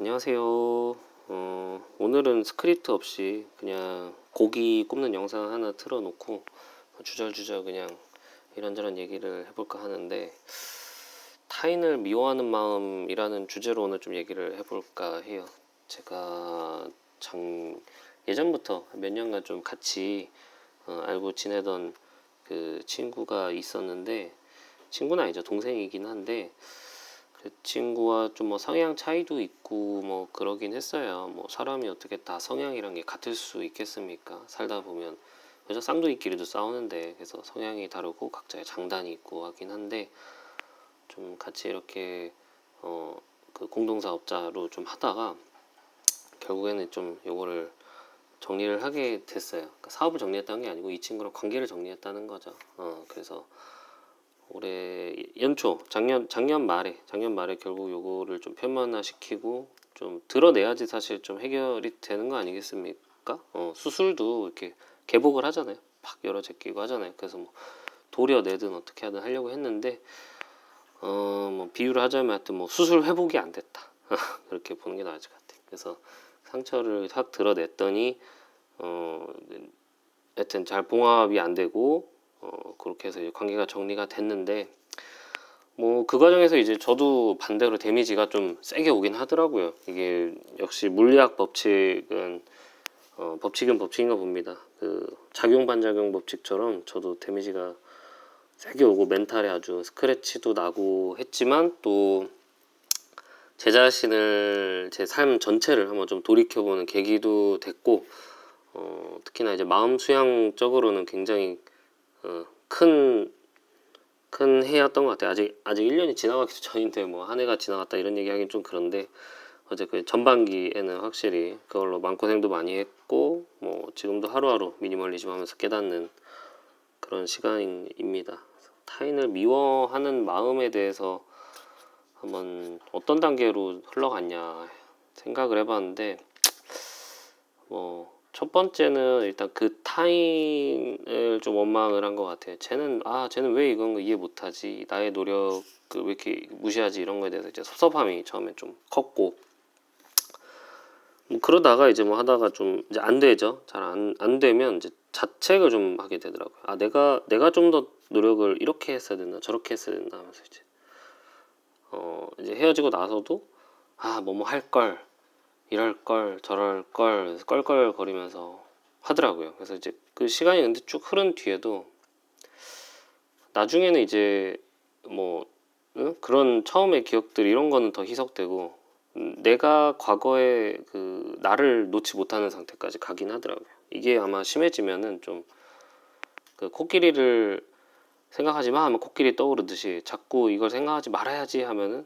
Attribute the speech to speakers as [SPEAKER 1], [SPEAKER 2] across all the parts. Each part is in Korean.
[SPEAKER 1] 안녕하세요. 어, 오늘은 스크립트 없이 그냥 고기 굽는 영상 하나 틀어놓고 주절주절 그냥 이런저런 얘기를 해볼까 하는데 타인을 미워하는 마음이라는 주제로 오늘 좀 얘기를 해볼까 해요. 제가 장 예전부터 몇 년간 좀 같이 어, 알고 지내던 그 친구가 있었는데 친구는 아니죠 동생이긴 한데 그 친구와 좀 뭐 성향 차이도 있고 뭐 그러긴 했어요. 뭐 사람이 어떻게 다 성향이란 게 같을 수 있겠습니까? 살다 보면 그래서 쌍둥이끼리도 싸우는데 그래서 성향이 다르고 각자의 장단이 있고 하긴 한데 좀 같이 이렇게 어 그 공동사업자로 좀 하다가 결국에는 좀 요거를 정리를 하게 됐어요. 그러니까 사업을 정리했다는 게 아니고 이 친구랑 관계를 정리했다는 거죠. 어 그래서 올해 연초 작년 작년 말에 작년 말에 결국 요거를 좀 표면화 시키고 좀 드러내야지 사실 좀 해결이 되는 거 아니겠습니까? 어, 수술도 이렇게 개복을 하잖아요. 팍 열어 제끼고 하잖아요. 그래서 뭐 도려내든 어떻게 하든 하려고 했는데 어 뭐 비유를 하자면 하여튼 뭐 수술 회복이 안 됐다. 그렇게 보는 게 나을 것 같아요. 그래서 상처를 확 드러냈더니 어 하여튼 잘 봉합이 안 되고 어, 그렇게 해서 관계가 정리가 됐는데 뭐 그 과정에서 이제 저도 반대로 데미지가 좀 세게 오긴 하더라고요. 이게 역시 물리학 법칙은 어, 법칙은 법칙인가 봅니다. 그 작용 반작용 법칙처럼 저도 데미지가 세게 오고 멘탈에 아주 스크래치도 나고 했지만 또 제 자신을 제 삶 전체를 한번 좀 돌이켜보는 계기도 됐고 어, 특히나 이제 마음 수양적으로는 굉장히 어, 큰, 큰 해였던 것 같아요. 아직, 아직 1년이 지나가기 전인데, 뭐, 한 해가 지나갔다 이런 얘기 하긴 좀 그런데, 어제 그 전반기에는 확실히 그걸로 마음고생도 많이 했고, 뭐, 지금도 하루하루 미니멀리즘 하면서 깨닫는 그런 시간입니다. 타인을 미워하는 마음에 대해서 한번 어떤 단계로 흘러갔냐 생각을 해봤는데, 뭐, 첫 번째는 일단 그 타인을 좀 원망을 한 것 같아요. 쟤는 아 쟤는 왜 이건 거 이해 못하지? 나의 노력 그왜 이렇게 무시하지? 이런 거에 대해서 이제 섭섭함이 처음에 좀 컸고 뭐 그러다가 이제 뭐 하다가 좀 이제 안 되죠. 잘 안 안 되면 이제 자책을 좀 하게 되더라고요. 아 내가 내가 좀 더 노력을 이렇게 했어야 됐나 저렇게 했어야 됐나 하면서 이제 어 이제 헤어지고 나서도 아 뭐뭐 할 걸. 이럴 걸 저럴 걸 껄껄거리면서 하더라고요. 그래서 이제 그 시간이 근데 쭉 흐른 뒤에도 나중에는 이제 뭐 응? 그런 처음의 기억들 이런 거는 더 희석되고 음, 내가 과거에 그 나를 놓지 못하는 상태까지 가긴 하더라고요. 이게 아마 심해지면은 좀 그 코끼리를 생각하지 마 하면 코끼리 떠오르듯이 자꾸 이걸 생각하지 말아야지 하면은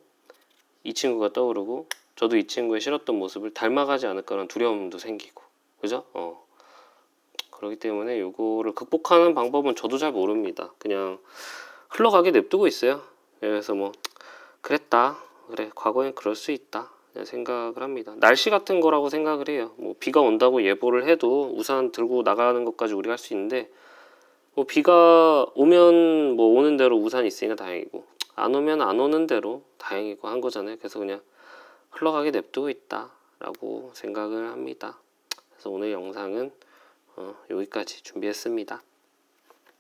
[SPEAKER 1] 이 친구가 떠오르고 저도 이 친구의 싫었던 모습을 닮아가지 않을까라는 두려움도 생기고 그죠? 어 그렇기 때문에 요거를 극복하는 방법은 저도 잘 모릅니다. 그냥 흘러가게 냅두고 있어요. 그래서 뭐 그랬다 그래 과거엔 그럴 수 있다 생각을 합니다. 날씨 같은 거라고 생각을 해요. 뭐 비가 온다고 예보를 해도 우산 들고 나가는 것까지 우리가 할 수 있는데 뭐 비가 오면 뭐 오는 대로 우산 있으니까 다행이고 안 오면 안 오는 대로 다행이고 한 거잖아요. 그래서 그냥 흘러가게 냅두고 있다라고 생각을 합니다. 그래서 오늘 영상은 어, 여기까지 준비했습니다.